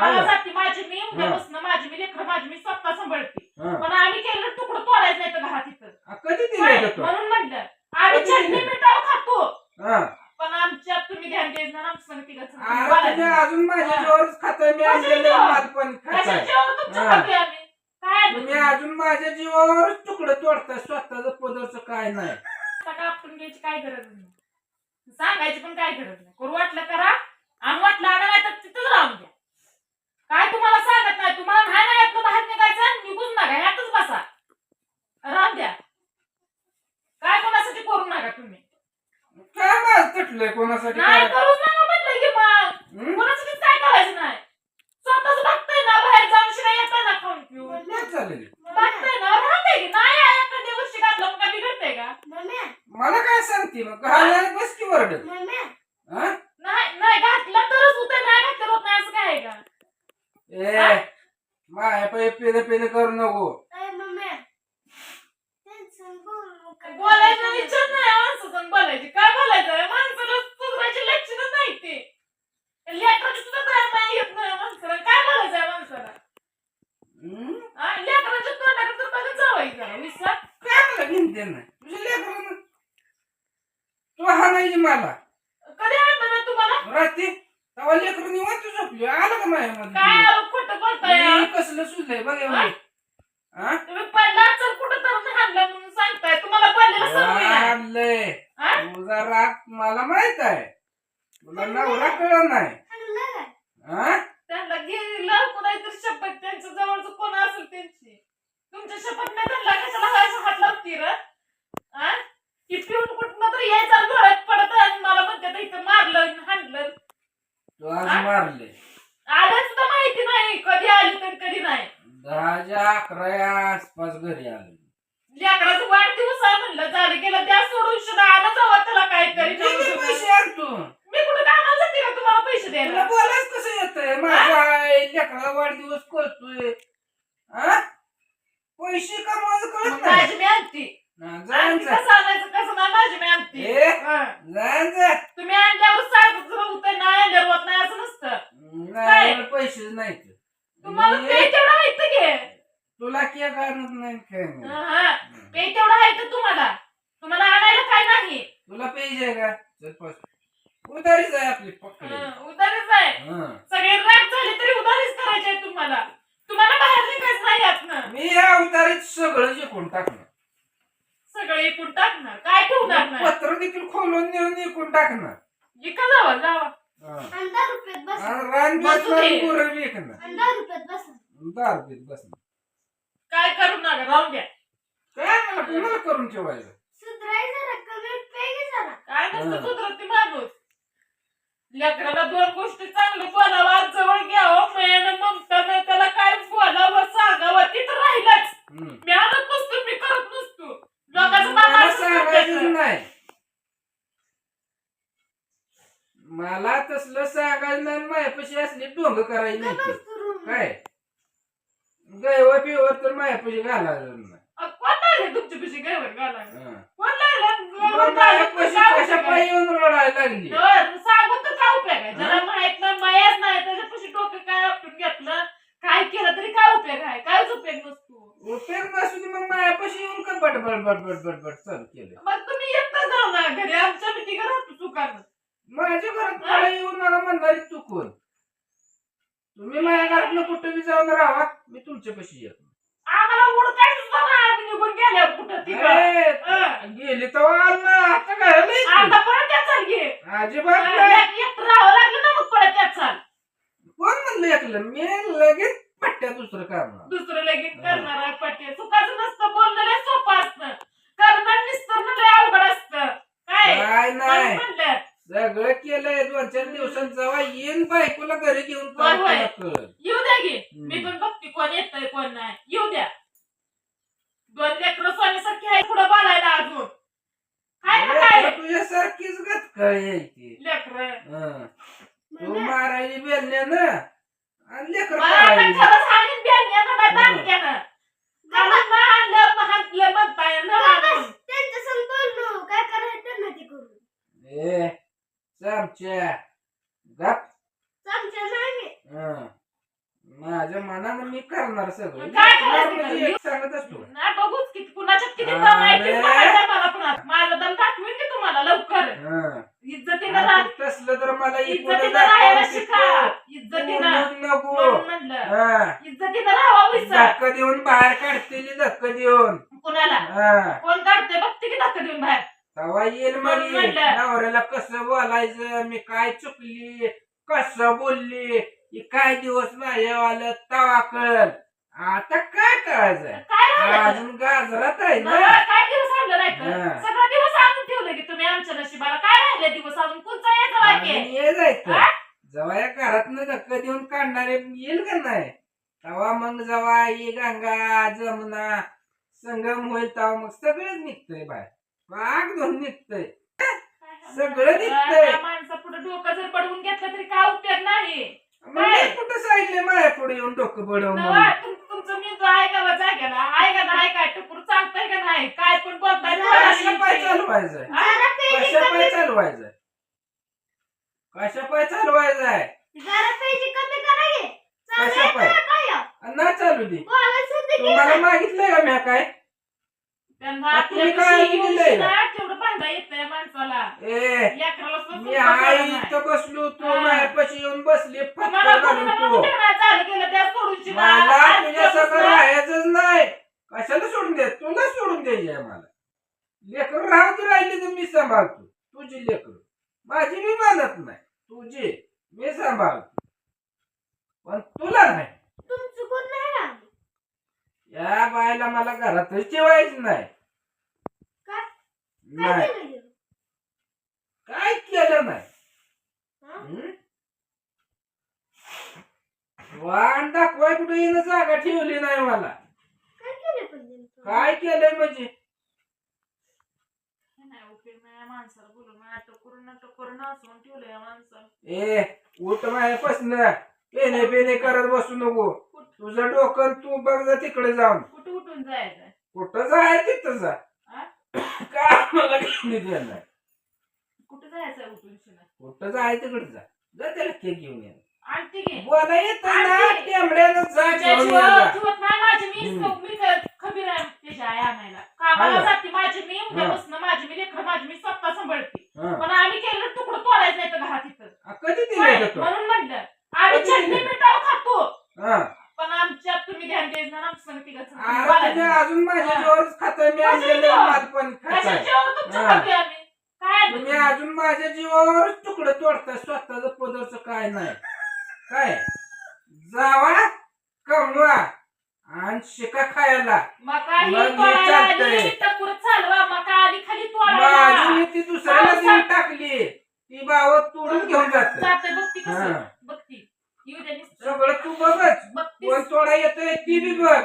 कामाला हा. जाते माझी मी उद्यापासून माझी मी लेकर माझी मी स्वतः सांभाळते हा. पण आम्ही केलेलं तुकडं तोडायचं नाही तर घरात इथं आ, कधी? दिले म्हणून म्हटलं आम्ही कधी चटणी? मिठाव खातो पण आमच्यात तुम्ही ध्यान द्यायचं ना आमचं सांगते बोलायचं नाही. अजून माझ्या हा. जीवावरच खाताय मी? माल पण खाताय हा. खातोय आम्ही काय आहे तुम्ही तुमचं? अजून माझ्या जीवावर तुकडं तोडताय स्वतःच पदरचं काय नाही सगळं आपण घ्यायची काय गरज नाही सांगायची पण काय गरज नाही करू वाटलं करा आणि वाटलं आणा नाही तर तिथंच राहून द्या काय तुम्हाला सांगत नाही? तुम्हाला नाही ना यातनं बाहेर निघायचं? निघूच नका यातच बसा. राहून द्या. काय कोणासाठी करू नका तुम्ही? काय माझं तुटलंय कोणासाठी नाही काय? करूच नका म्हटलं की मग. हं? कोणासाठी काय करायचं नाही? स्वतःच बघताय ना बाहेर जाऊन शिवाय येताय ना खाऊन पिऊन. तेच चालेल. बघताय ना राहते की? नाही एखाद्या गोष्टी घातलं मग काय बिघडतंय का? मला काय सांगते मग घालायला बस की वरड हा नाही नाही घातलं तरच होतंय नाही घातलं होत नाही असं काय आहे का ए माय पै पेले पेले करू नको. बोलायचं विचार नाही माणसाचं बोलायची. काय बोलायचं? आहे? माणसाला सुधारायची लक्षण नाही ते. लेकराची सुद्धा नाही येत नाही माणसाला. काय बोलायचं आहे माणसाला? हं? हा? लेकराच्या तोंडाकडे तर बघत जावायचं विसर काय मला घेणते नाही. तुझ्या लेकरानं तू हाणायची मला. कधी आणलं ना तुम्हाला? रात्री तेव्हा लेकरं निवांत झोपली. आलं का काय कसलं सुचलंय बघ हा? एवढे हा? तुम्ही पडला चल कुठं तर हाणलं म्हणून सांगताय. तुम्हाला पडलेलं सवय नाही. आणलंय हा? तुझा राग मला माहीत आहे तुला नवरा कळलं नाही. हा? त्यांना गेलं कोणाची शपथ त्यांच्या जवळचं कोण असेल त्यांची? तुमच्या शपथ नाही त्यांना कशाला व्हायचं हात लावती र. आ? की पिऊन कुठनं तर यायचा डोळ्यात पडत आणि मला म्हणते इथं मारलं हाणलं. तू आज हा? मारले. आलं सुद्धा माहिती नाही कधी आली तर कधी नाही. दहाच्या अकरा आसपास घरी आलो. लेकराचा वाढदिवस आहे म्हणलं झालं गेलं त्या सोडून सुद्धा आलं जावं त्याला किती नवीन पैसे जुनं. आण तू मी कुठं कामाला जाते का तुम्हाला पैसे तुला द्यायला बोलायच कसं येतंय? माझा वाढदिवस करतोय. हा? पैसे कमवायचं मग कळत नाही? माझी मी आणते. हा, जाण आणते जा. कसं आणायचं कसं नाही माझी मी आणते? हा. जाण जा. तुम्ही आणल्यावर सारखं होतं नाही आणल्यावर होत नाही असं नसतं नाही मला पैसे नाही तुम्हाला ते तेवढं माहीत घे तुला केक आणत नाही काय नाही. हा ते तेवढं आहे तर तुम्हाला तुम्हाला आणायला काय नाही पाहिजे आहे का? चल पास उधारीच आहे आपली हं, उधारीच आहे. हं. सगळे राग झाले तरी उधारीच करायचे आहे तुम्हाला. तुम्हाला बाहेर निघायचं नाही यातनं मी या उधारीत सगळं शिकून टाकणार. सगळे एकूण टाकणार. काय ठेवणार नाही? पत्र देखील खोलून नेऊन विकून टाकणार. इका जावा जावा. हं. अंडा रुपयात बस. आणि रान बसू दे. बसणार गुरं विकणार. अंडा रुपयात बस. दहा रुपये बसणार. काय करू नका राहून द्या. काय मला कुणाला करून ठेवायचं? सुधरायचं जरा कमी पेगे जरा. काय नसतं. सुधरत ते माणूस? लेकराला दोन गोष्टी चांगलं बोलावं जवळ घ्यावं मयानं ममतानं त्याला काय बोलावं सांगावं तिथं राहिलंच. मी आणत नसतो मी करत नसतो. लोकांचं मला बाबा सांगायचं नाही. मला तसलं सांगायचं नाही मायापाशी असली डोंग करायची नाही. काय? गैव पिवर तर मायापाशी घालायचं नाही. तुमच्या पिशी हं. कोण लागलं? येऊन रडायला लागली. तर सांगून तर काय उपयोग आहे ज्याला माहीत नाही मायाच नाही त्याच्यापाशी डोकं काय आपटून घेतलं? काय केलं तरी काय उपयोग आहे? कायच उपयोग नसतो. उपयोग नसून मग मायापाशी येऊन का but but but but but but चालू केलं? मग तुम्ही एकटा जाऊ ना घरी. आमच्या मी तिघं राहतो चुकानं माझ्या घरात मला येऊन मला म्हणणारी चुकून? तुम्ही माझ्या घरात कुठं बी जाऊन राहा मी तुमच्यापाशी येतो. आम्हाला उडकाय सुद्धा नाही आम्ही निघून गेल्यावर कुठं हं. गेली तर आलं आता काय नाही आता परत त्या चाल घे. अजिबात नाही. एकटं राहावं लागलं ना मग परत चाल. कोण म्हणलं ऐकलं मी लगेच पट्ट्या दुसरं करणार. दुसरं लगेच करणार आहे पट्टे सुखाचं नसतं बोलणं लय सोपं असतं. करणं निस्तरणं लय अवघड असतं. काय? काय नाही. म्हणून म्हणलं? सगळं केलंय. दोन चार दिवसांत जेव्हा येईन बायकोला घरी घेऊन होय, होय. तेव्हा तुला कळेल. येऊ द्या हम्म. मी पण बघते कोण येतंय कोण नाही. येऊ द्या. दोन लेकरं सोन्यासारखी आहे पुढं बोलायला अजून. काय ना काय? तुझ्यासारखीच गत काय यायची लेकरं. तू मारायली बेलण्यानं आणि लेकर मला आता पाळायली. खरं सांगेन बेलण्यानं ना दांडक्यानं मला ना आणलं ना हाणलं म्हणताय ना आणून. त्यांच्या संग बोललो काय करायचं त्यांना ते करू ए चमच्या गप चमच्या नाही मी हं. मनानं मी करणार सगळं. काय करायचं? म्हणजे ते? एक सांगत असतो. नाही बघूच की कुणाच्या किती दम अरे. आहे ते सांगायचंय मला पुन्हा. माझा दम दाखवीन की तुम्हाला लवकर. हं. इज्जतीनं राहा तसलं तर मला इज्जतीनं राहायला शिका. इज्जतीनं. नको. म्हणून म्हणलं. हं. इज्जतीनं राहावा विसर. धक्का देऊन बाहेर काढतेली धक्का देऊन. कुणाला? हं. कोण काढते बघते की धक्का देऊन बाहेर? येईल म्हणून मग म्हणलं. नवऱ्याला कसं बोलायचं? मी काय चुकली? कसं बोलली? काय दिवस माझ्या आलं तवा कळल. आता काय राहिलं अजून गाजरात आहे ना. काय दिवस आणलं नाही. सगळं दिवस आणून ठेवलं की तुम्ही आमच्या नशिबाला. काय राहिले दिवस? अजून कोणचा यायचा बाकी अजून ये जायचं हा? जेव्हा या घरातनं धक्का देऊन काढणारे येईल का नाही? तेव्हा मग जेव्हा ये गंगा जमुना. संगम होईल तेव्हा मग सगळंच निघतंय बाहेर. वाघ धुवून निघतंय. सगळं निघतंय. माणसा पुढे डोकं जर पडवून घेतलं तरी काय उपयोग नाही? मग मी कुठं सांगितलं माझ्या पुढे येऊन डोकं बडव नवा, तुम- तुमचं मेंदू आहे का वा जाग्याला आहे का नाही? काय टपूर चालतंय का नाही? काय पण बोलताय? कशा पाय चालवायचंय? जरा पेजी कशा कमी. पाय चालवायचंय? कशा पाय चालवायचंय? जरा कमी करा कशा पाय? आहे काय? आणि ना चालू दे. बोलायचं ते तुम्हाला मागितलंय का म्या काय? त्यांना आपल्या तुम्ही काय विषयी दिलंय? तेवढं भांडा येतंय माणसाला. ए लेकराला सुद्धा मी सुद्धा आई कळत नाही. इथं बसलो तू हा. माझ्यापाशी येऊन बसली तुम्हाला फटका घालून कोणी तू टिकणार चालू केलं त्या सोडून शिवा. मला आज तुझ्या सगळं दिवस राहायचंच नाही. कशाला सोडून दे? तुला सोडून द्यायची मला. लेकर राहू दे राहिली तर मी सांभाळतो. तुझी लेकर. माझी मी मानत नाही. तुझी मी सांभाळतो. पण तुला नाही. तुमचं कोण नाही ना या बायला मला घरातच ठेवायचं नाही? नाही. काय केलं काय केलं नाही? वाण दाखवाय कुठे येणं जागा ठेवली नाही मला. काय केलं पण नेमकं? काय केलंय म्हणजे? ए उठ पेने पेने करत बसू नको. तुझं डोकं तू बघ जा तिकडे जाऊन. कुठं उठून जायचं कुठं जाय तिथं जा. कुठं जायचं उठून शिना कुठं जाय तिकडे जा जा त्याला केक घेऊन ये आणते घे बोला येत ना आणते. टेंबड्यानं जा माझ्या घेऊन ये जीवावर जा. ठेवत नाही माझी मी हम्म. मी क- खबीर आहे त्याच्या आई आणायला कामाला हा. जाते माझी मी उद्यापासून माझी मी लेकर माझी मी स्वतः सांभाळते हं. पण आम्ही केलं तुकडं तोडायचं नाही तर घरात इथं आ, कधी? दिलं म्हणून म्हटलं आम्ही कधी चटणी दिलं? मिठाव खातो हा पण आमच्यात तुम्ही ध्यान द्यायचं ना आमचं संगती कसं आता तुम्ही अजून माझ्या हा. जीवावरच खाताय मी कशाच्या आणलेलं जीवावर? माल पण खाताय तुमचं हा. खातोय आम्ही काय तुम्ही अजून माझ्या जीवावर तुकडं तोडताय स्वतःच पदरच काय नाही. काय? जावा कमवा आणि शिका खायला. मका ही मग हे तोडायला चालतंय. आली टपूर चालवा मका आली खाली माझी तोडायला. मी ती दुसऱ्याला देऊन टाकली. ती बाव तोडून घेऊन जात. जाते बघती हा. कसं बघती. येऊ दे नुसतं. सगळं तू बघच. बघतीस. कोण तोडा येतोय ती बी बघ.